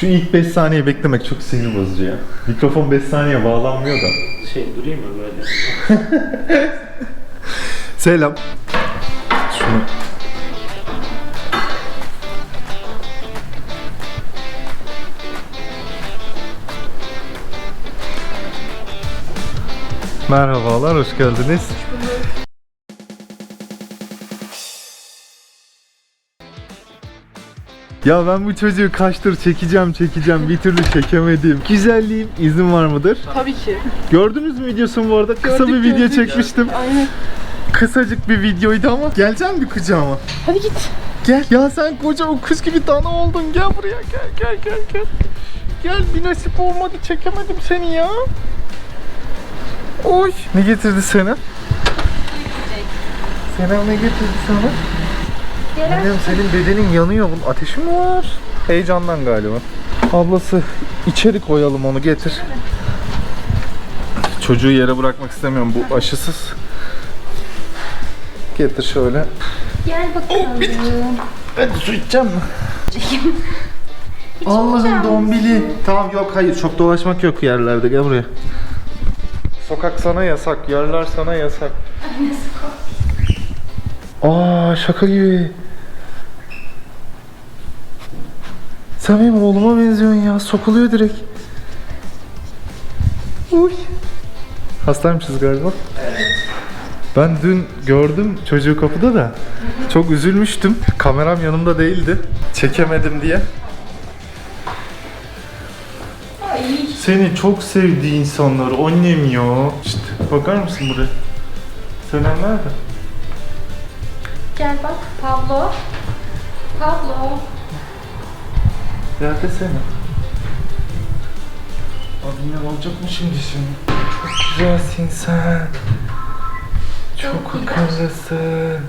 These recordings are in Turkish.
Şu ilk 5 saniye beklemek çok sinir bozucu ya. Mikrofon 5 saniye bağlanmıyor da. Şey durayım mı böyle? Selam. Şunu. Merhabalar, hoş geldiniz. Ya ben bu çocuğu kaçtır çekeceğim çekeceğim bir türlü çekemedim. Güzelliğim izin var mıdır? Tabii ki. Gördünüz mü videosunu bu arada? Kısa Gördük, bir video gördük. çekmiştim. Aynen. Kısacık bir videoydu ama. Geleceksin mi kucağıma? Hadi git. Gel. Ya sen koca o kız gibi dana oldun. Gel buraya gel gel gel gel. Gel bir nasip olmadı çekemedim seni ya. Oy. Ne getirdi sana? Selam ne getirdi sana? Annem senin bedenin yanıyor. Bunun ateşi mi var? Heyecandan galiba. Ablası içeri koyalım onu getir. Çocuğu yere bırakmak istemiyorum. Bu aşısız. Getir şöyle. Gel bakalım. Ben su içeceğim mi? Allah'ım dombili. Tamam yok hayır çok dolaşmak yok yerlerde gel buraya. Sokak sana yasak, yerler sana yasak. Aa şaka gibi. Benim oğluma benziyorsun ya. Sokuluyor direkt. Uy. Hastaymışız galiba. Ben dün gördüm çocuğu kapıda da çok üzülmüştüm. Kameram yanımda değildi. Çekemedim diye. Seni çok sevdiği insanlar annem ya. İşte bakar mısın buraya? Selam nerede? Gel bak Pablo. Pablo. Nerede seni? Abine olacak mı şimdi şimdi? Çok güzelsin sen. Çok akıllısın.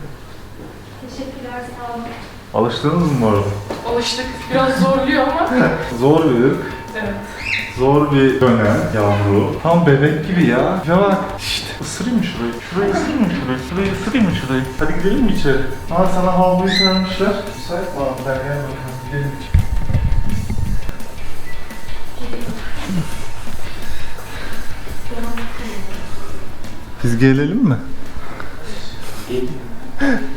Teşekkürler sağ olun. Alıştınız mı bu arada? Alıştık. Biraz zorluyor ama. Zor bir ırk. evet. Zor bir dönem yavru. Tam bebek gibi ya. Ya bak. Şşt ısırayım mı şurayı? Şurayı ısırayım mı şurayı? Şurayı ısırayım mı şurayı? Hadi gidelim mi içeri? Aa sana havluyu sermişler. Müsait mi abi? Gel bakalım gidelim içeri. Biz gelelim mi?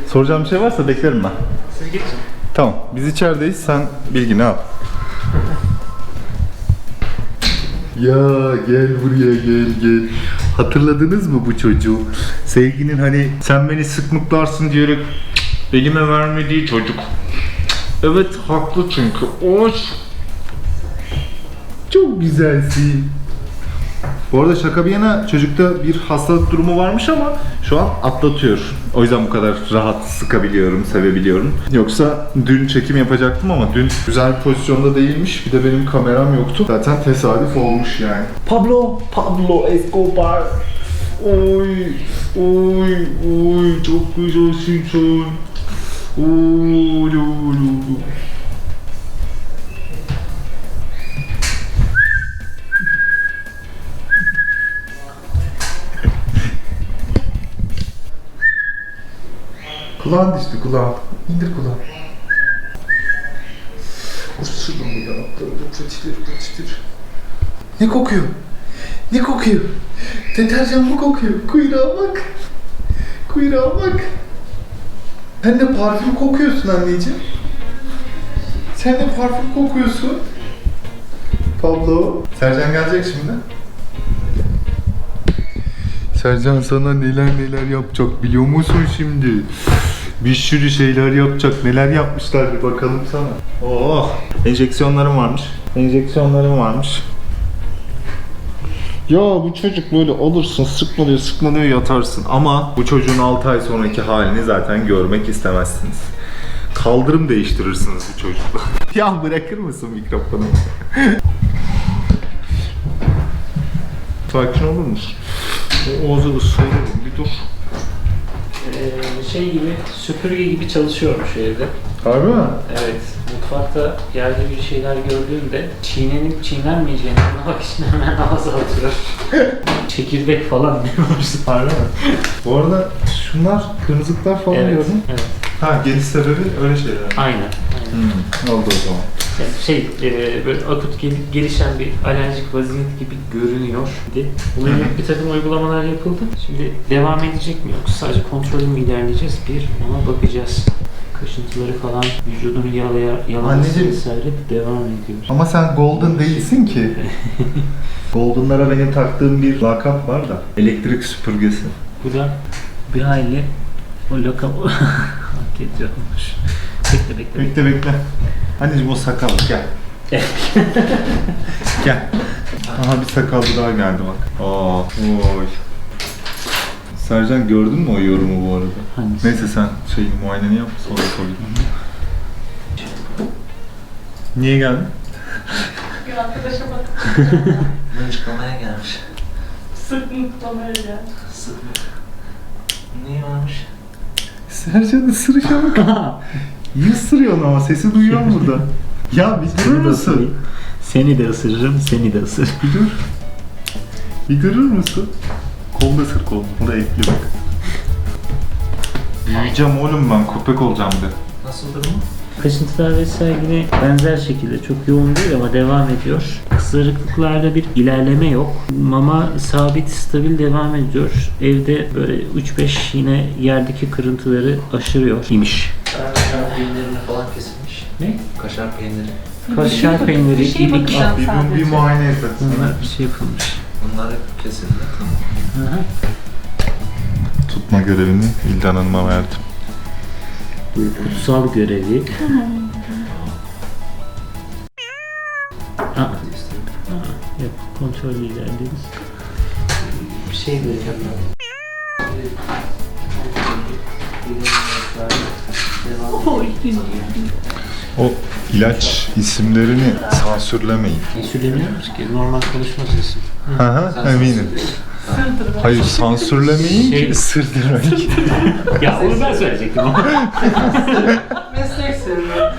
Soracağım bir şey varsa beklerim ben. Siz geçin. Tamam. Biz içerideyiz. Sen bilgini al. Ya gel buraya gel gel. Hatırladınız mı bu çocuğu? Sevginin hani sen beni sıkmıklarsın diyerek "Cık, elime vermediği çocuk. Evet haklı çünkü. Oş. Çok güzelsin. Bu arada şaka bir yana çocukta bir hastalık durumu varmış ama şu an atlatıyor. O yüzden bu kadar rahat sıkabiliyorum, sevebiliyorum. Yoksa dün çekim yapacaktım ama dün güzel bir pozisyonda değilmiş. Bir de benim kameram yoktu. Zaten tesadüf olmuş yani. Pablo, Pablo Escobar. Oy, oy, oy çok güzelsin sen. Oy, oy, oy. Kulağın düştü kulağın. İndir kulağını. Isırdım bu yanaklarını, patileri, patileri. Ne kokuyor? Ne kokuyor? Deterjan mı kokuyor? Kuyruğa bak. Kuyruğa bak. Sen de parfüm kokuyorsun anneciğim. Sen de parfüm kokuyorsun. Pablo. Sercan gelecek şimdi. Sercan sana neler neler yapacak biliyor musun şimdi? Bir sürü şeyler yapacak. Neler yapmışlar bir bakalım sana. Oh! Enjeksiyonlarım varmış. Enjeksiyonlarım varmış. Ya bu çocuk böyle olursun sıkmalıyor sıkmalıyor yatarsın ama bu çocuğun 6 ay sonraki halini zaten görmek istemezsiniz. Kaldırım değiştirirsiniz bu çocukla. ya bırakır mısın mikrofonu? Sakin olur musun? O ağzı ısırıyorum bir dur. Ee, şey gibi, süpürge gibi çalışıyormuş evde. Harbi mi? Evet, mutfakta yerde bir şeyler gördüğünde çiğnenip çiğnenmeyeceğini anlamak için hemen ağza atıyor. Çekirdek falan diyormuş. Harbi mi? Bu arada şunlar kırmızılıklar falan Evet, gördün. evet. Ha geliş sebebi öyle şeyler. Aynen. aynen. Hmm, oldu o zaman. Yani şey, e, böyle akut gel- gelişen bir alerjik vaziyet gibi görünüyor. Buna yönelik bir takım uygulamalar yapıldı. Şimdi devam edecek mi yoksa sadece kontrolü mü ilerleyeceğiz? Bir, ona bakacağız. Kaşıntıları falan, vücudunu yalaya, yalaması vesaire devam ediyor. Ama sen golden değilsin ki. Golden'lara benim taktığım bir lakap var da. Elektrik süpürgesi. Bu da bir aile o lakabı hak ediyormuş. Bekle bekle. Bekle bekle. Anneciğim o sakal gel. gel. Aha bir sakallı daha geldi bak. Aa, oy. Sercan gördün mü o yorumu bu arada? Hangisi? Neyse sen şey muayeneni yap sonra sorayım. Niye geldin? Bir arkadaşa bak. Mınçlamaya gelmiş. Sırtını tutamaya geldi. Sıkmış. Niye varmış? Sercan ısırışa bak. İyi ısırıyorsun ama sesi duyuyorum burada. Ya bir durur musun? Seni de ısırırım, seni de ısır. Bir dur. Bir durur musun? Kolda ısır kol. Bu da etli bak. Yiyeceğim oğlum ben köpek olacağım de. Nasıl durumu? Kaşıntılar vesaire yine benzer şekilde çok yoğun değil ama devam ediyor. Kısırıklıklarda bir ilerleme yok. Mama sabit, stabil devam ediyor. Evde böyle 3-5 yine yerdeki kırıntıları aşırıyor imiş. Kaşar peynirine falan kesilmiş. Ne? Kaşar peyniri. Kaşar peyniri, Bir şey ilik, bakacağım. Bir, bir, bir sadece. muayene et bunlar bir şey yapılmış. Bunları kesildi. Tamam. Aha. Tutma görevini İldan Hanım'a verdim. Bu kutsal görevi. Aa, aa, yok kontrollü ilerliyoruz. Bir şey vereceğim ben. O ilaç isimlerini sansürlemeyin. Söylemiyoruz ki normal konuşma sesi. Hı hı eminim. Hayır sansürlemeyin Şey- ki sırdırmayın. ya onu ben söyleyecektim ama. Meslek sırrı.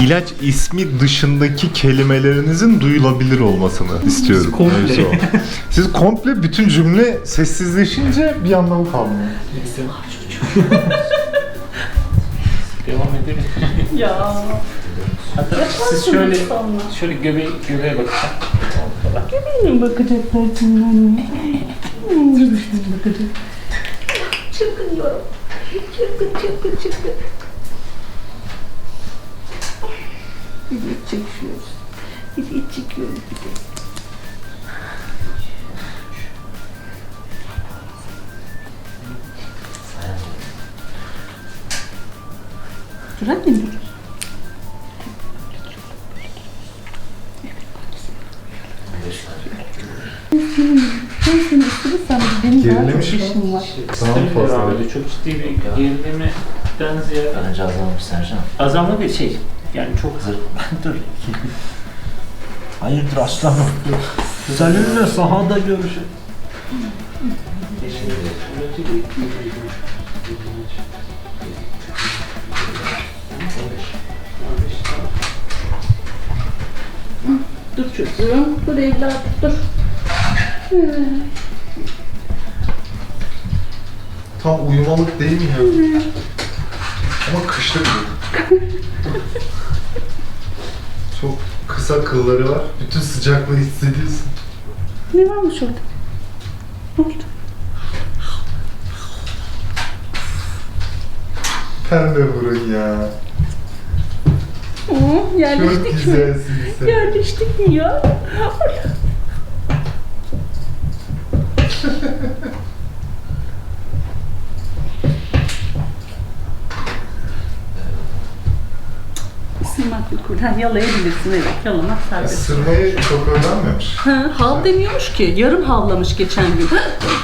İlaç ismi dışındaki kelimelerinizin duyulabilir olmasını istiyorum. komple. Neyse o. Siz komple bütün cümle sessizleşince bir anlamı kalmıyor. Devam edelim. Ya. Hatta siz şöyle şöyle göbeğe, göbeğe bakın. Benim bakacaklar şimdi anne. bakacak. Çırpınıyorum. Çırpın çırpın çırpın. Bir de çekiyoruz. Bir de çekiyoruz bir de. Annem dur. Ben seni ısırırsam benim Gerilemiş mi? işim var. Tamam, Stabil fazla ediyor. Çok ciddi bir gerilimden ziyade Bence azalmış Sercan. azamlı bir şey. Yani çok Zır. Dur. Hayırdır aslanım? Seninle sahada görüşün. Dur çocuğum. Dur evladım dur. Tam uyumalık değil mi ya? Ama kışlık bu. Çok kısa kılları var. Bütün sıcaklığı hissediyorsun. Ne varmış orada? Ne oldu? Pembe burun ya. Oo, Çok yerleştik mi? güzelsin sen. Yerleştik mi ya? Isırmak yok. Ha, yalayabilirsin evet. Yalamak serbest. Isırmayı çok öğrenmemiş. Ha, hav demiyormuş ki. Yarım havlamış geçen gün.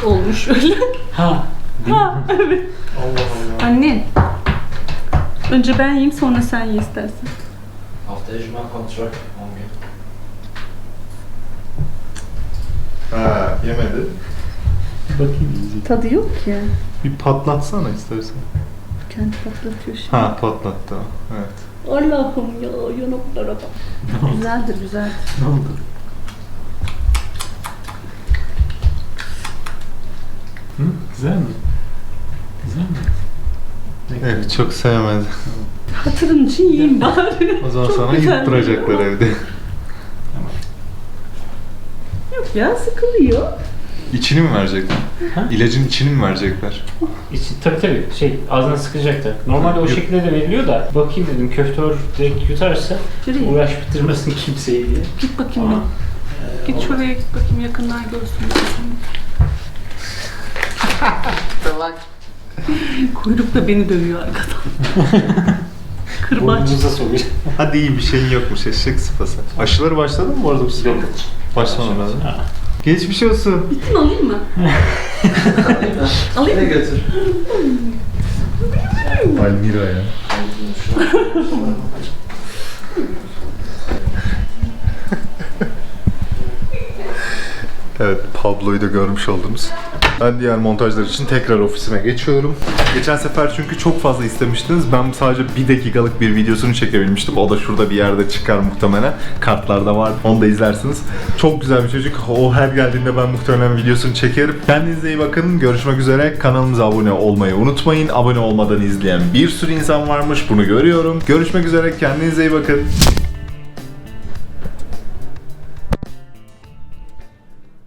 Olmuş öyle. ha ha evet. Allah Allah. Anne. Önce ben yiyeyim sonra sen ye istersen. Haftaya cuma kontrol. 10 gün. Ha yemedi. bakayım iyice. Tadı yok ki. Bir patlatsana istersen. Kendi patlatıyor şimdi. Ha patlattı. o. Evet. Allah'ım ya yanaklara bak. güzeldir güzeldir. Ne oldu? Hı? Güzel mi? Güzel mi? Ne Evet çok sevmedi. Hatırın için yiyeyim bari. O zaman Çok sana güzel yutturacaklar evde. Ya sıkılıyor. İçini mi verecekler? Ha? İlacın içini mi verecekler? İçi, tabii tabii şey ağzına sıkışacaktı. Normalde o Yok. şekilde de veriliyor da bakayım dedim köftör direkt yutarsa Şuraya uğraş bitirmesin kimseyi diye. git bakayım Ama bir. Git şuraya git bakayım yakınlar görsün. Kuyruk da beni dövüyor arkadan. Kırbaç. sokuyor. Hadi iyi bir şeyin yokmuş eşek sıpası. Aşıları başladı mı bu arada bu sırada? Lazım. Ha. Geçmiş olsun. Bitti mi alayım mı? alayım mı? götür. Almira ya. Evet, Pablo'yu da görmüş oldunuz. Ben diğer montajlar için tekrar ofisime geçiyorum. Geçen sefer çünkü çok fazla istemiştiniz. Ben sadece bir dakikalık bir videosunu çekebilmiştim. O da şurada bir yerde çıkar muhtemelen. Kartlarda var. Onu da izlersiniz. Çok güzel bir çocuk. O her geldiğinde ben muhtemelen videosunu çekerim. Kendinize iyi bakın. Görüşmek üzere. Kanalımıza abone olmayı unutmayın. Abone olmadan izleyen bir sürü insan varmış. Bunu görüyorum. Görüşmek üzere. Kendinize iyi bakın.